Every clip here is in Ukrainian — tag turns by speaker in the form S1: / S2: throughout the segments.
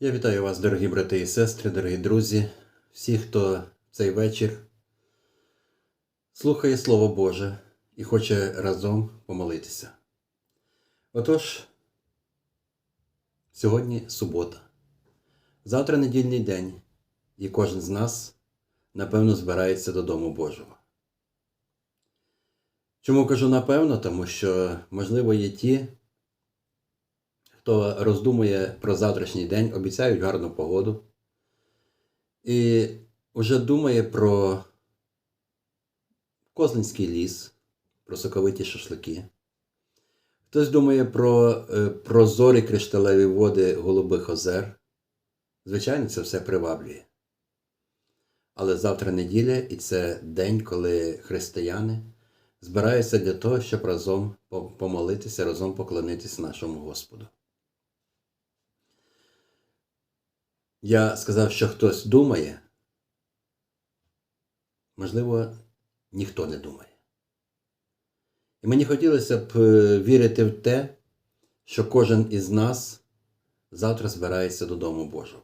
S1: Я вітаю вас, дорогі брати і сестри, дорогі друзі, всі, хто цей вечір слухає Слово Боже і хоче разом помолитися. Отож, сьогодні субота, завтра недільний день, і кожен з нас, напевно, збирається додому Божого. Чому кажу напевно? Тому що, можливо, є ті, хто роздумує про завтрашній день, обіцяють гарну погоду. І вже думає про Козлинський ліс, про соковиті шашлики. Хтось думає про е, прозорі кришталеві води Голубих озер. Звичайно, це все приваблює. Але завтра неділя, і це день, коли християни збираються для того, щоб разом помолитися, разом поклонитися нашому Господу. Я сказав, що хтось думає, можливо, ніхто не думає. І мені хотілося б е, вірити в те, що кожен із нас завтра збирається додому Божого.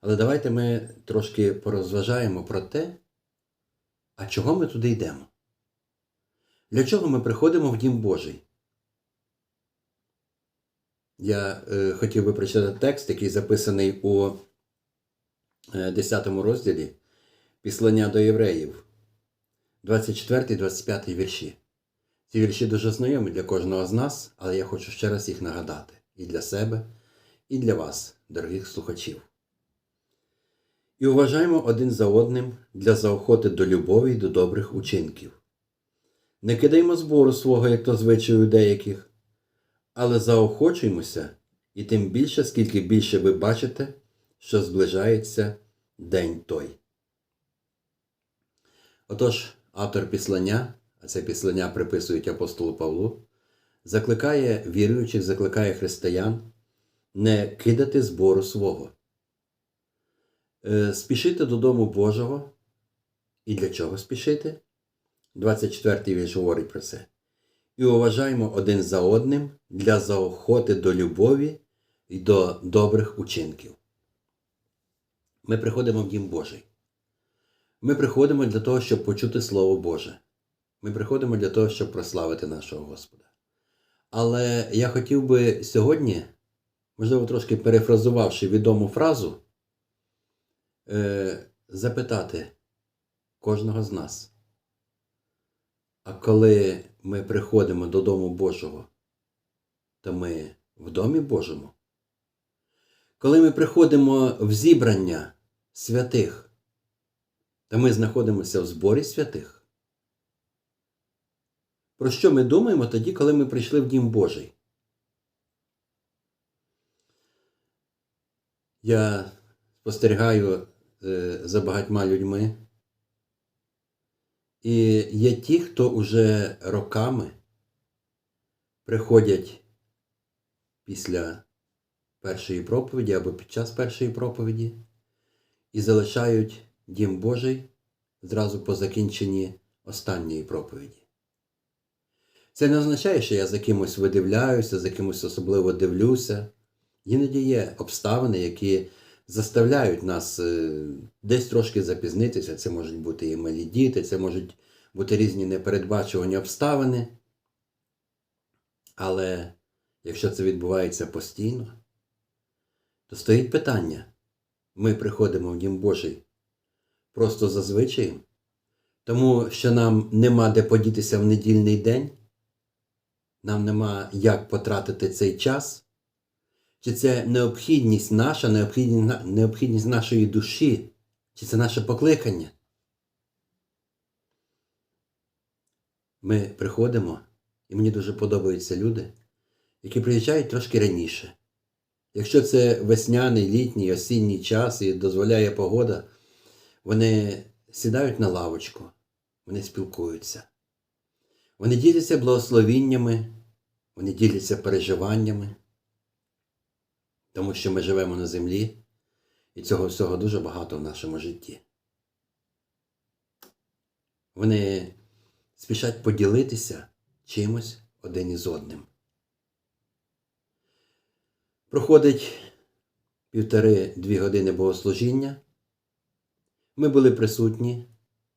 S1: Але давайте ми трошки порозважаємо про те, а чого ми туди йдемо? Для чого ми приходимо в Дім Божий? Я е, хотів би прочитати текст, який записаний у е, 10 розділі Післання до євреїв, 24-25 вірші. Ці вірші дуже знайомі для кожного з нас, але я хочу ще раз їх нагадати і для себе, і для вас, дорогих слухачів. І уважаємо один за одним для заохоти до любові й до добрих учинків. Не кидаймо збору свого, як то звичаю деяких, але заохочуємося, і тим більше, скільки більше ви бачите, що зближається день той. Отож, автор післання, а це післання приписують апостолу Павлу, закликає віруючих, закликає християн не кидати збору свого. Е, Спішити додому Божого. І для чого спішити? 24 й вірш говорить про це і уважаємо один за одним для заохоти до любові і до добрих учинків. Ми приходимо в Дім Божий. Ми приходимо для того, щоб почути Слово Боже. Ми приходимо для того, щоб прославити нашого Господа. Але я хотів би сьогодні, можливо, трошки перефразувавши відому фразу, е, запитати кожного з нас. А коли ми приходимо додому Божого, то ми в домі Божому. Коли ми приходимо в зібрання святих, то ми знаходимося в зборі святих. Про що ми думаємо тоді, коли ми прийшли в Дім Божий? Я спостерігаю е, за багатьма людьми. І є ті, хто уже роками приходять після першої проповіді або під час першої проповіді і залишають Дім Божий зразу по закінченні останньої проповіді. Це не означає, що я за кимось видивляюся, за кимось особливо дивлюся. Іноді є обставини, які заставляють нас е, десь трошки запізнитися. Це можуть бути і малі діти, це можуть бути різні непередбачувані обставини. Але якщо це відбувається постійно, то стоїть питання. Ми приходимо в Дім Божий просто за звичаєм, тому що нам нема де подітися в недільний день, нам нема як потратити цей час. Чи це необхідність наша, необхідність, необхідність нашої душі, чи це наше покликання? Ми приходимо, і мені дуже подобаються люди, які приїжджають трошки раніше, Якщо це весняний, літній, осінній час і дозволяє погода, вони сідають на лавочку, вони спілкуються. Вони діляться благословіннями, вони діляться переживаннями, тому що ми живемо на землі, і цього всього дуже багато в нашому житті. Вони спішать поділитися чимось один із одним. Проходить півтори-дві години богослужіння. Ми були присутні.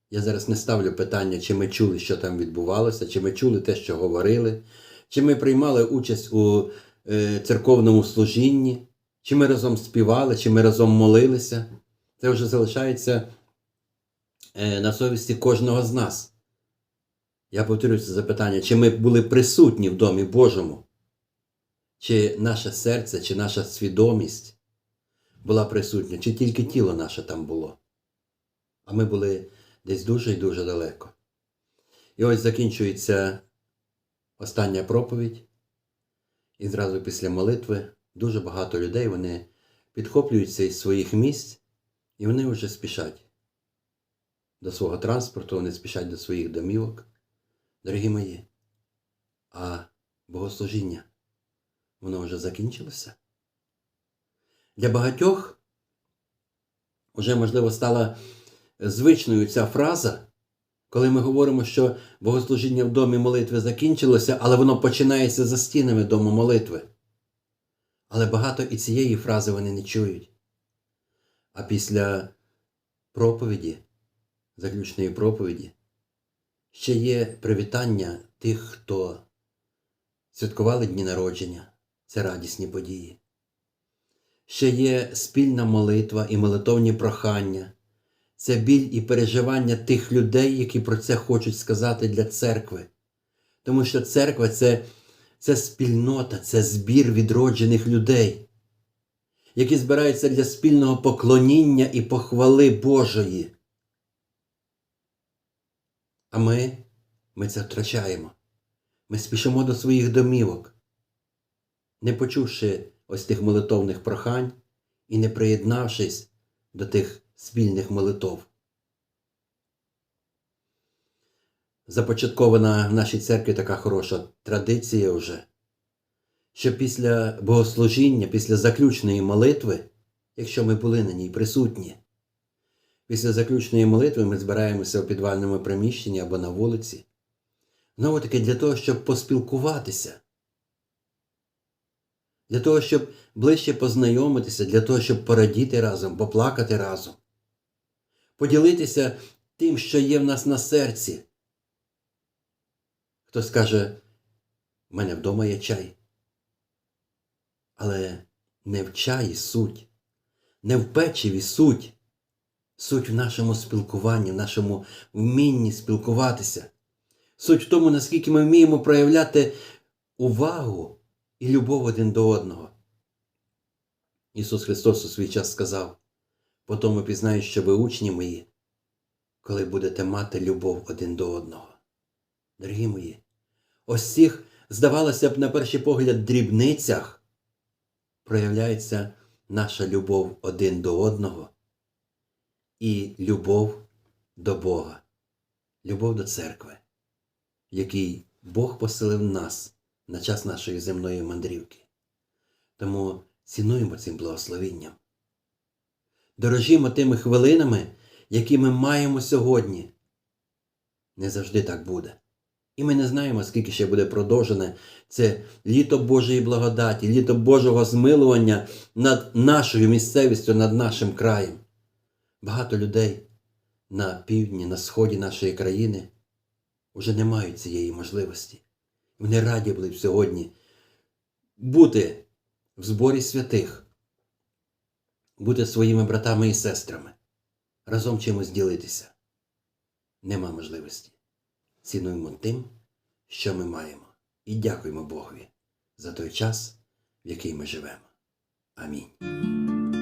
S1: Я зараз не ставлю питання, чи ми чули, що там відбувалося, чи ми чули те, що говорили, чи ми приймали участь у церковному служінні, чи ми разом співали, чи ми разом молилися. Це вже залишається е, на совісті кожного з нас. Я повторюю це запитання, чи ми були присутні в Домі Божому, чи наше серце, чи наша свідомість була присутня, чи тільки тіло наше там було. А ми були десь дуже і дуже далеко. І ось закінчується остання проповідь, і зразу після молитви дуже багато людей вони підхоплюються із своїх місць, і вони вже спішать до свого транспорту, вони спішать до своїх домівок. Дорогі мої, а богослужіння, воно вже закінчилося? Для багатьох вже, можливо, стала звичною ця фраза, коли ми говоримо, що богослужіння в домі молитви закінчилося, але воно починається за стінами дому молитви. Але багато і цієї фрази вони не чують. А після проповіді, заключної проповіді, ще є привітання тих, хто святкували дні народження, це радісні події. Ще є спільна молитва і молитовні прохання, це біль і переживання тих людей, які про це хочуть сказати для церкви. Тому що церква це, це спільнота, це збір відроджених людей, які збираються для спільного поклоніння і похвали Божої. А ми, ми це втрачаємо. Ми спішимо до своїх домівок, не почувши ось тих молитовних прохань і не приєднавшись до тих спільних молитов. Започаткована в нашій церкві така хороша традиція вже, що після богослужіння, після заключної молитви, якщо ми були на ній присутні, після заключної молитви ми збираємося у підвальному приміщенні або на вулиці, знову таки для того, щоб поспілкуватися, для того, щоб ближче познайомитися, для того, щоб порадіти разом, поплакати разом, поділитися тим, що є в нас на серці. Хтось каже, в мене вдома є чай. Але не в чаї суть, не в печиві суть. Суть в нашому спілкуванні, в нашому вмінні спілкуватися. Суть в тому, наскільки ми вміємо проявляти увагу і любов один до одного. Ісус Христос у свій час сказав: по тому пізнаю, що ви учні мої, коли будете мати любов один до одного. Дорогі мої, ось цих, здавалося б, на перший погляд, дрібницях проявляється наша любов один до одного і любов до Бога, любов до церкви, в якій Бог поселив нас на час нашої земної мандрівки. Тому цінуємо цим благословінням. Дорожімо тими хвилинами, які ми маємо сьогодні. Не завжди так буде. І ми не знаємо, скільки ще буде продовжене це літо Божої благодаті, літо Божого змилування над нашою місцевістю, над нашим краєм. Багато людей на півдні, на сході нашої країни вже не мають цієї можливості. Вони раді були б сьогодні бути в зборі святих, бути своїми братами і сестрами, разом чимось ділитися. Нема можливості. Цінуємо тим, що ми маємо, і дякуємо Богові за той час, в який ми живемо. Амінь.